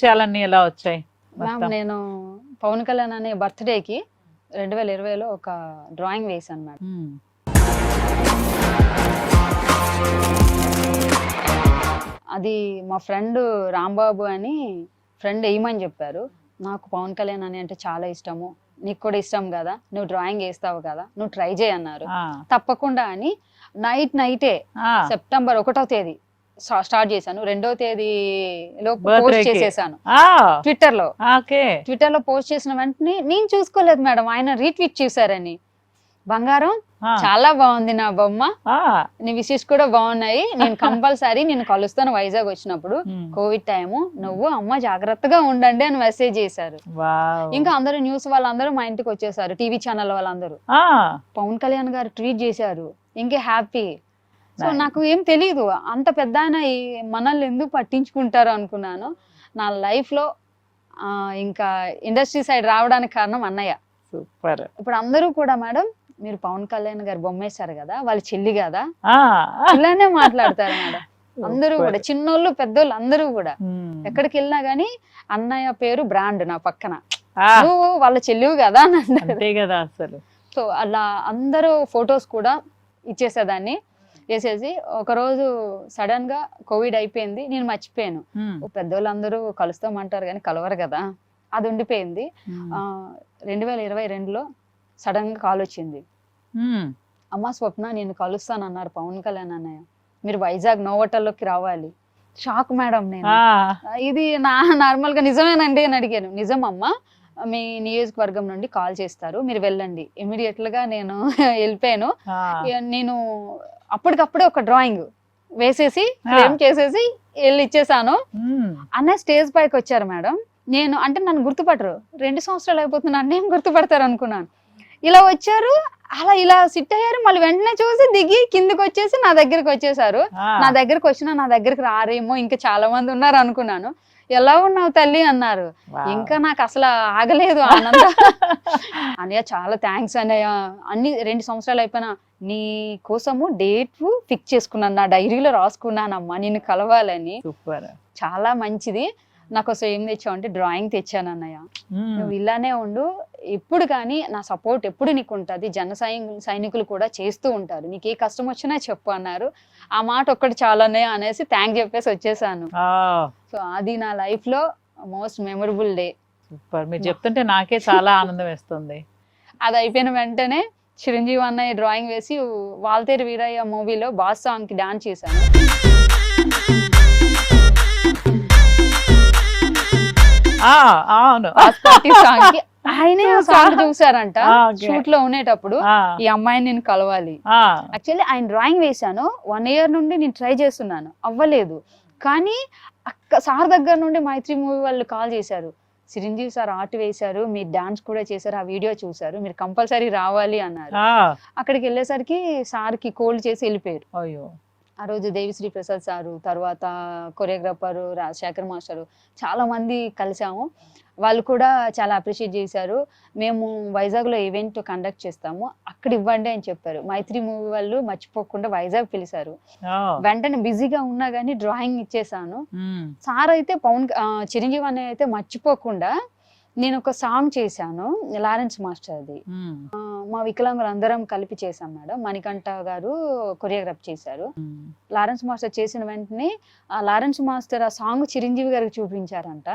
విషయాలన్నీ ఎలా వచ్చాయి మ్యామ్. నేను పవన్ కళ్యాణ్ అనే బర్త్డేకి రెండు వేల ఇరవైలో ఒక డ్రాయింగ్ వేశాను మేడం. అది మా ఫ్రెండ్ రాంబాబు అని ఫ్రెండ్ వేయమని చెప్పారు? నాకు పవన్ కళ్యాణ్ అని అంటే చాలా ఇష్టము. నీకు కూడా ఇష్టం కదా? నువ్వు డ్రాయింగ్ వేస్తావు కదా? నువ్వు ట్రై చేయి అన్నారు. ఆ, తప్పకుండా అని నైట్ నైటే సెప్టెంబర్ ఒకటో తేదీ స్టార్ట్ చేశాను. రెండో తేదీలో పోస్ట్. చేసేసాను. ట్విట్టర్లో ట్విట్టర్లో పోస్ట్ చేసిన వెంటనే నేను చూసుకోలేదు మేడం ఆయన రీట్వీట్ చేశారని. బంగారం చాలా బాగుంది నా బొమ్మ. నీ విషెస్ కూడా బాగున్నాయి. నేను కంపల్సరీ నేను కలుస్తాను వైజాగ్ వచ్చినప్పుడు. కోవిడ్ టైము నువ్వు అమ్మ జాగ్రత్తగా ఉండండి అని మెసేజ్ చేశారు. ఇంకా అందరూ న్యూస్ వాళ్ళందరూ మా ఇంటికి వచ్చేసారు టీవీ ఛానల్ వాళ్ళందరూ. పవన్ కళ్యాణ్ గారు ట్వీట్ చేశారు. ఇంకే హ్యాపీ సో. నాకు ఏం తెలియదు అంత పెద్ద ఆయన మనల్ని ఎందుకు పట్టించుకుంటారు అనుకున్నాను. నా లైఫ్లో ఆ, ఇంకా ఇండస్ట్రీ సైడ్ రావడానికి కారణం అన్నయ్య. సూపర్. ఇప్పుడు అందరూ కూడా మేడం మీరు పవన్ కళ్యాణ్ గారు బొమ్మేశారు కదా వాళ్ళ చెల్లి కదా? ఇలానే మాట్లాడతారు మేడం. అందరూ. కూడా చిన్నోళ్ళు పెద్దోళ్ళు అందరూ కూడా. ఎక్కడికి వెళ్ళినా గానీ అన్నయ్య పేరు బ్రాండ్ నా పక్కన. నువ్వు వాళ్ళ చెల్లివి కదా అని అంతే కదా అసలు. సో అలా అందరూ ఫొటోస్ కూడా ఇచ్చేసేదాన్ని. చేసేసి ఒకరోజు సడన్గా కోవిడ్ అయిపోయింది. నేను మర్చిపోయాను. మ్మ్. ఓ పెద్దోళ్ళందరూ కలుస్తామంటారు కానీ కలవరు కదా. అది ఉండిపోయింది. రెండు వేల ఇరవై రెండులో సడన్గా కాల్ వచ్చింది. మ్మ్. అమ్మ స్వప్న నేను కలుస్తానన్నారు పవన్ కళ్యాణ్ అన్నయ్య. మీరు వైజాగ్ నోవటల్లోకి రావాలి. షాక్ మేడం నేను. ఇది నా నార్మల్గా నిజమేనండి అని అడిగాను. నిజం అమ్మ మీ నియోజకవర్గం నుండి కాల్ చేస్తారు. మీరు వెళ్ళండి. ఇమీడియట్గా నేను వెళ్ళిపోయాను. నేను అప్పటికప్పుడే ఒక డ్రాయింగ్ వేసేసి. ఫ్రేమ్ చేసేసి వెళ్ళి ఇచ్చేసాను. అన్న స్టేజ్ పైకి వచ్చారు మేడం. నేను అంటే నన్ను గుర్తుపట్టరు. రెండు సంవత్సరాలు అయిపోతుంది నన్ను ఏం గుర్తుపడతారు అనుకున్నాను. ఇలా వచ్చారు అలా ఇలా సిట్ అయ్యారు. మళ్ళీ వెంటనే చూసి దిగి కిందికి వచ్చేసి నా దగ్గరికి వచ్చేసారు. నా దగ్గరికి వచ్చినా నా దగ్గరికి రారేమో ఇంకా చాలా మంది ఉన్నారు అనుకున్నాను. ఎలా ఉన్నావు తల్లి? అన్నారు. ఇంకా నాకు అసలు ఆగలేదు ఆనందం. అన్నయ్య చాలా థ్యాంక్స్ అన్నయ్య అన్ని రెండు సంవత్సరాలు అయిపోయినా నీ కోసము డేట్ ఫిక్స్ చేసుకున్నాను నా డైరీలో రాసుకున్నానమ్మా నిన్ను కలవాలని. సూపర్. చాలా మంచిది. నాకు ఏం తెచ్చావు అంటే డ్రాయింగ్ తెచ్చాను అన్నయ్య. నువ్వు ఇలానే ఉండు. ఎప్పుడు కానీ నా సపోర్ట్ ఎప్పుడు నీకు ఉంటుంది? జన సైని సైనికులు కూడా చేస్తూ ఉంటారు. నీకు ఏ కష్టం వచ్చినా చెప్పు అన్నారు. ఆ మాట ఒక్కటి చాలనే అనేసి థ్యాంక్ చెప్పేసి వచ్చేసాను. సో అది నా లైఫ్లో మోస్ట్ మెమరబుల్ డే సూపర్. మీరు చెప్తుంటే నాకే చాలా ఆనందం వేస్తుంది. అది అయిపోయిన వెంటనే చిరంజీవి అన్నయ్య డ్రాయింగ్ వేసి వాల్తేరు వీరయ్య మూవీలో బాస్ సాంగ్కి డాన్స్ చేశాను. అవును. సాంగ్కి ఆయనే సాంగ్ చూసారంట. షూట్లో ఉండేటప్పుడు ఈ అమ్మాయిని నేను కలవాలి. యాక్చువల్లీ ఆయన డ్రాయింగ్ వేశాను. వన్ ఇయర్ నుండి నేను ట్రై చేస్తున్నాను. అవ్వలేదు. కానీ అక్క సార్ దగ్గర నుండి మైత్రి మూవీ వాళ్ళు కాల్ చేశారు. చిరంజీవి సార్ ఆర్ట్ వేశారు. మీరు డాన్స్ కూడా చేశారు. ఆ వీడియో చూశారు. మీరు కంపల్సరీ రావాలి అన్నారు. అక్కడికి వెళ్ళేసరికి సార్కి కోల్డ్ చేసి వెళ్ళిపోయారు. అయ్యో. ఆ రోజు దేవిశ్రీ ప్రసాద్ సారు తర్వాత కొరియోగ్రాఫర్ రాజశేఖర్ మాస్టరు చాలా మంది కలిసాము. వాళ్ళు కూడా చాలా అప్రిషియేట్ చేశారు. మేము వైజాగ్లో ఈవెంట్ కండక్ట్ చేస్తాము. అక్కడ ఇవ్వండి అని చెప్పారు. మైత్రి మూవీ వాళ్ళు మర్చిపోకుండా వైజాగ్ పిలిచారు. వెంటనే బిజీగా ఉన్నా కానీ డ్రాయింగ్ ఇచ్చేసాను. సార్ అయితే పవన్ చిరంజీవి అనే అయితే మర్చిపోకుండా నేను ఒక సాంగ్ చేశాను లారెన్స్ మాస్టర్ది. మా వికలాంగులు అందరం కలిపి చేశాం మేడం. మణికంఠ గారు కొరియోగ్రాఫ్ చేశారు. లారెన్స్ మాస్టర్ చేసిన వెంటనే ఆ లారెన్స్ మాస్టర్ ఆ సాంగ్ చిరంజీవి గారికి చూపించారంట.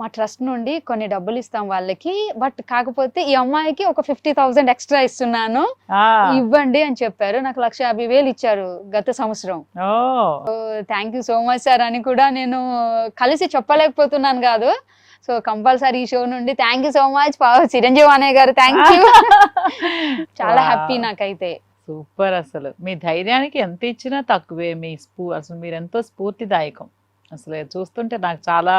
మా ట్రస్ట్ నుండి కొన్ని డబ్బులు ఇస్తాం వాళ్ళకి బట్ కాకపోతే ఈ అమ్మాయికి ఒక ఫిఫ్టీ థౌసండ్ ఎక్స్ట్రా ఇస్తున్నాను. ఇవ్వండి అని చెప్పారు. నాకు లక్ష యాభై వేలు ఇచ్చారు గత సంవత్సరం. Thank you so much sir అని కూడా నేను కలిసి చెప్పలేకపోతున్నాను కాదు. సో కంపల్సరీ ఈ షో నుండి. Thank you so much Chiranjeevi అన్నయ్య గారు. థ్యాంక్ యూ చాలా. హ్యాపీ నాకైతే. సూపర్ అసలు. మీ ధైర్యానికి ఎంత ఇచ్చినా తక్కువే మీ స్ఫూ అసలు మీరు ఎంతో స్ఫూర్తిదాయకం. అసలు చూస్తుంటే నాకు చాలా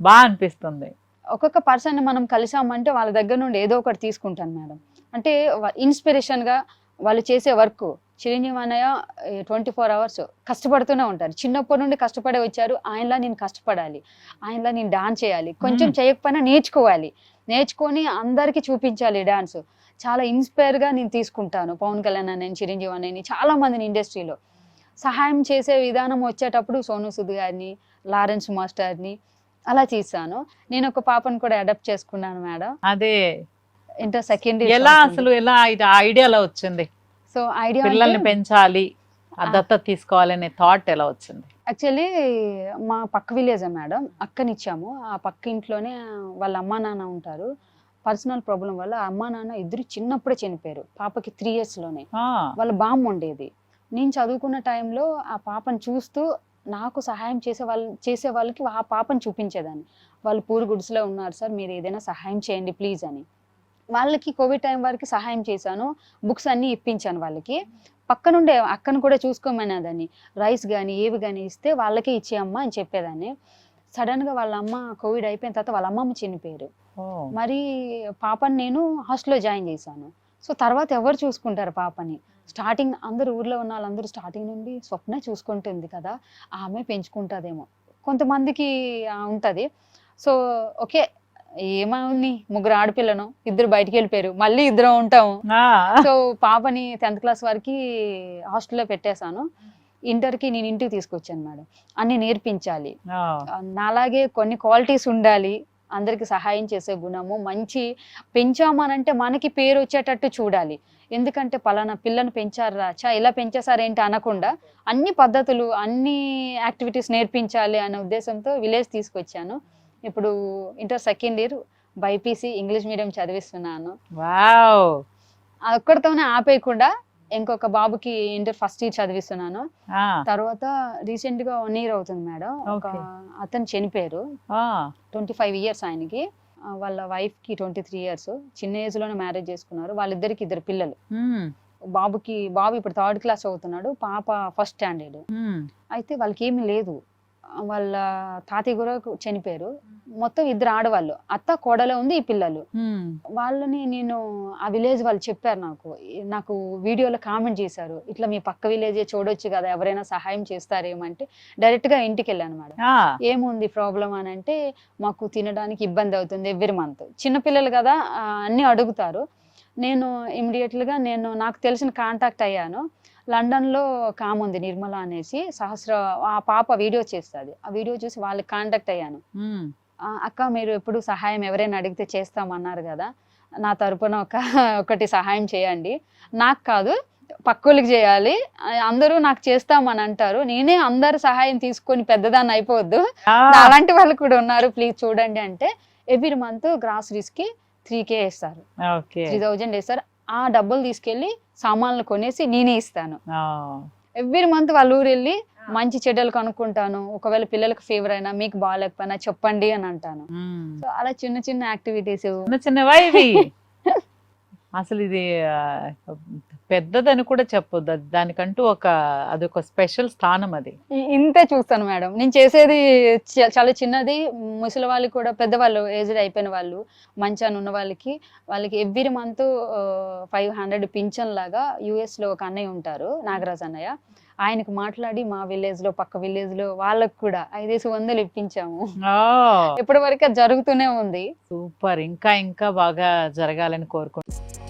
బాగా అనిపిస్తుంది. ఒక్కొక్క పర్సన్ మనం కలిసామంటే వాళ్ళ దగ్గర నుండి ఏదో ఒకటి తీసుకుంటాను మేడం. అంటే ఇన్స్పిరేషన్గా వాళ్ళు చేసే వర్క్ చిరంజీవి అన్నయ్య ట్వంటీ ఫోర్ అవర్స్ కష్టపడుతూనే ఉంటారు. చిన్నప్పటి నుండి కష్టపడే వచ్చారు. ఆయనలా నేను కష్టపడాలి. ఆయనలా నేను డాన్స్ చేయాలి. కొంచెం. చేయకపోయినా నేర్చుకోవాలి. నేర్చుకొని అందరికీ చూపించాలి డాన్స్ చాలా ఇన్స్పైర్గా నేను తీసుకుంటాను పవన్ కళ్యాణ్ అన్నయ్య చిరంజీవి అన్నయ్యని చాలా మందిని ఇండస్ట్రీలో సహాయం చేసే విధానం వచ్చేటప్పుడు సోను సుద్ గారిని లారెన్స్ మాస్టర్ని అలా చేశాను. నేను ఒక పాపను కూడా అడాప్ట్ చేసుకున్నాను మేడం. అదే. ఇంటర్ సెకండ్ ఎలా అసలు ఎలా ఇది ఐడియాలో వచ్చింది? సో ఐడియా పిల్లల్ని పెంచాలి ఆ. దత్తత తీసుకోవాలనే థాట్ ఎలా వచ్చింది? యాక్చువల్లీ మా పక్క విలేజ్ మేడం అక్కనిచ్చాము. ఆ పక్క ఇంట్లోనే వాళ్ళ అమ్మా నాన్న ఉంటారు. పర్సనల్ ప్రాబ్లం వల్ల ఆ అమ్మా నాన్న ఇద్దరు చిన్నప్పుడే చనిపోయారు. పాపకి త్రీ లోనే. ఆ, వాళ్ళ బామ్మ ఉండేది. నేను చదువుకున్న టైంలో ఆ పాపను చూస్తూ నాకు సహాయం చేసే వాళ్ళు చేసే వాళ్ళకి ఆ పాపను చూపించేదాన్ని. వాళ్ళు పూరు గుడిసెలో ఉన్నారు సార్ మీరు ఏదైనా సహాయం చేయండి ప్లీజ్ అని. వాళ్ళకి కోవిడ్ టైం వరకు సహాయం చేశాను. బుక్స్ అన్నీ ఇప్పించాను వాళ్ళకి. పక్కనుండే అక్కను కూడా చూసుకోమనేదాన్ని. రైస్ కానీ ఏవి కానీ ఇస్తే వాళ్ళకే ఇచ్చేయమ్మా అని చెప్పేదాన్ని. సడన్గా వాళ్ళ అమ్మ కోవిడ్ అయిపోయిన తర్వాత వాళ్ళ అమ్మమ్మ చనిపోయారు. మరి పాపని నేను హాస్టల్లో జాయిన్ చేశాను. సో తర్వాత ఎవరు చూసుకుంటారు పాపని? స్టార్టింగ్ అందరు ఊర్లో ఉన్న వాళ్ళందరూ స్టార్టింగ్ నుండి స్వప్న చూసుకుంటుంది కదా ఆమె పెంచుకుంటుందేమో. కొంతమందికి ఉంటది. సో ఓకే ఏమవుని? ముగ్గురు ఆడపిల్లను ఇద్దరు బయటికి వెళ్ళిపోయారు. మళ్ళీ ఇద్దరం ఉంటాము. సో పాపని టెన్త్ క్లాస్ వరకు హాస్టల్లో పెట్టేశాను. ఇంటర్కి నేను ఇంటికి తీసుకొచ్చాను మేడం. అన్ని నేర్పించాలి. నాలాగే కొన్ని క్వాలిటీస్ ఉండాలి. అందరికి సహాయం చేసే గుణము మంచి పెంచామనంటే మనకి పేరు వచ్చేటట్టు చూడాలి. ఎందుకంటే పలానా పిల్లని పెంచారా? చా ఇలా పెంచేసారేంటి అనకుండా అన్ని పద్ధతులు అన్ని యాక్టివిటీస్ నేర్పించాలి అనే ఉద్దేశంతో విలేజ్ తీసుకొచ్చాను. ఇప్పుడు inter second year BiPC English medium చదివిస్తున్నాను. Wow! అక్కడితోనే ఆపేయకుండా ఇంకొక బాబుకి ఇంటర్ ఫస్ట్ ఇయర్ చదివిస్తున్నాను. తర్వాత రీసెంట్గా వన్ ఇయర్ అవుతుంది మేడం. ఒక. అతను చనిపోయారు. ట్వంటీ ఫైవ్ ఇయర్స్ ఆయనకి. వాళ్ళ వైఫ్కి ట్వంటీ త్రీ ఇయర్స్. చిన్న ఏజ్లోనే మ్యారేజ్ చేసుకున్నారు. వాళ్ళిద్దరికి ఇద్దరు పిల్లలు. బాబుకి బాబు ఇప్పుడు థర్డ్ క్లాస్ అవుతున్నాడు. పాప ఫస్ట్ స్టాండర్డ్. అయితే వాళ్ళకి ఏమీ లేదు. వాళ్ళ తాతయ్య కూడా చనిపోయారు. మొత్తం ఇద్దరు ఆడవాళ్ళు. అత్త కోడలే ఉంది ఈ పిల్లలు. వాళ్ళని నేను ఆ విలేజ్ వాళ్ళు చెప్పారు నాకు. నాకు వీడియోలో కామెంట్ చేశారు. ఇట్లా మీ పక్క విలేజే చూడొచ్చు కదా ఎవరైనా సహాయం చేస్తారేమంటే డైరెక్ట్గా ఇంటికి వెళ్ళాను మేడం. ఏముంది ప్రాబ్లం అని అంటే మాకు తినడానికి ఇబ్బంది అవుతుంది ఎవ్రీ మంత్. చిన్నపిల్లలు కదా అన్నీ అడుగుతారు. నేను immediate గా నేను నాకు తెలిసిన కాంటాక్ట్ అయ్యాను. లండన్లో ఒక ఆమె ఉంది నిర్మల అనేసి సహస్ర ఆ పాప వీడియో చేస్తుంది. ఆ వీడియో చూసి వాళ్ళకి కాంటాక్ట్ అయ్యాను. అక్క మీరు ఎప్పుడు సహాయం ఎవరైనా అడిగితే చేస్తామన్నారు కదా నా తరపున ఒక ఒకటి సహాయం చేయండి. నాకు కాదు పక్కోళ్ళకి చేయాలి. అందరూ నాకు చేస్తామని అంటారు. నేనే అందరు సహాయం తీసుకొని పెద్దదాన్ని అయిపోవద్దు. అలాంటి వాళ్ళు కూడా ఉన్నారు. ప్లీజ్ చూడండి అంటే ఎవ్రీ మంత్ గ్రాసరీస్కి త్రీ కే ఇస్తారు ఓకే. త్రీ థౌజండ్ ఇస్తారు ఆ డబ్బులు తీసుకెళ్ళి సామాన్లు కొనేసి నేనే ఇస్తాను. ఆ, ఎవ్రీ మంత్ వాళ్ళ ఊరు వెళ్ళి మంచి చెడ్డలు కనుక్కుంటాను. ఒకవేళ పిల్లలకు ఫీవర్ అయినా మీకు బాగాలేకపోయినా చెప్పండి అని అంటాను. సో అలా చిన్న చిన్న యాక్టివిటీస్ చిన్న చిన్నవా ఇవి? అసలు ఇది పెద్దదని కూడా చెప్పొద్దు. అది దానికంటూ ఒక అదొక స్పెషల్ స్థానం అది. ఇంతే చూస్తాను మేడం. నేను చేసేది చ- చాలా చిన్నది. ముసలి వాళ్ళకి కూడా పెద్దవాళ్ళు ఏజ్డ్ అయిపోయిన వాళ్ళు మంచాన్ని ఉన్న వాళ్ళకి వాళ్ళకి ఎవ్రీ మంత్ ఫైవ్ హండ్రెడ్ పింఛన్ లాగా US లో ఒక అన్నయ్య ఉంటారు నాగరాజ్ అన్నయ్య. ఆయనకు మాట్లాడి మా విలేజ్లో పక్క విలేజ్లో వాళ్ళకు కూడా ఐదేసి వందలు ఇప్పించాము. ఇప్పటి వరకు జరుగుతూనే ఉంది. సూపర్. ఇంకా ఇంకా బాగా జరగాలని కోరుకుంటున్నాను